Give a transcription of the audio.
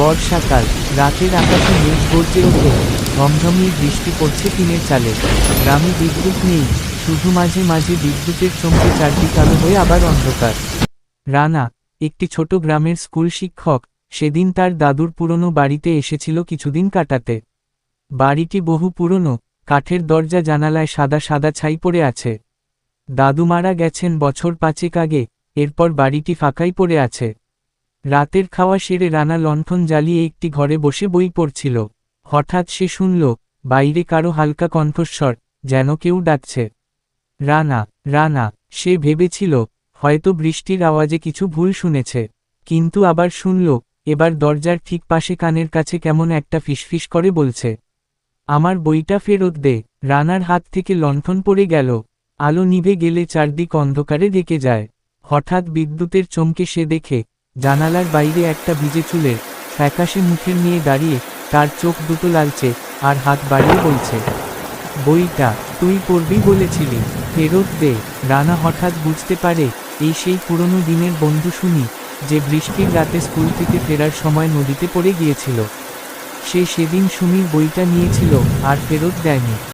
বর্ষাকাল রাতের আকাশে মেঘ গর্জে ওঠে ঝমঝমিয়ে বৃষ্টি পড়ছে টিনের চালে। গ্রামে বিদ্যুৎ নেই, শুধু মাঝে মাঝে বিদ্যুতের চমকে চারদিক আলো হয়ে আবার অন্ধকার। রানা, একটি ছোট গ্রামের স্কুল শিক্ষক, সেদিন তার দাদুর পুরনো বাড়িতে এসেছিল কিছুদিন কাটাতে। বাড়িটি বহু পুরনো, কাঠের দরজা জানালায় সাদা সাদা ছাই পড়ে আছে। দাদু মারা গেছেন বছর পাঁচেক আগে, এরপর বাড়িটি ফাঁকাই পড়ে আছে। রাতের খাওয়া সেরে রানা লণ্ঠন জ্বালিয়ে একটি ঘরে বসে বই পড়ছিল। হঠাৎ সে শুনল, বাইরে কারও হালকা কণ্ঠস্বর, যেন কেউ ডাকছে। রানা রানা, সে ভেবেছিল, হয়তো বৃষ্টির আওয়াজে কিছু ভুল শুনেছে। কিন্তু আবার শুনল, এবার দরজার ঠিক পাশে কানের কাছে কেমন একটা ফিসফিস করে বলছে। আমার বইটা ফেরত দে। রানার হাত থেকে লণ্ঠন পড়ে গেল। আলো নিভে গেলে চারদিক অন্ধকারে ডেকে যায়। হঠাৎ বিদ্যুতের চমকে সে দেখে জানালার বাইরে একটা ভিজে চুলের ফ্যাকাশে মুখের নিয়ে দাঁড়িয়ে তার চোখ দুটো লালচে আর হাত বাড়িয়ে বলছে, বইটা তুই পড়বি বলেছিলি, ফেরত দে। রানা হঠাৎ বুঝতে পারে, এই সেই পুরনো দিনের বন্ধু শুনি, যে বৃষ্টির রাতে স্কুল থেকে ফেরার সময় নদীতে পড়ে গিয়েছিল। সে সেদিন সুমির বইটা নিয়েছিল আর ফেরত দেয়নি।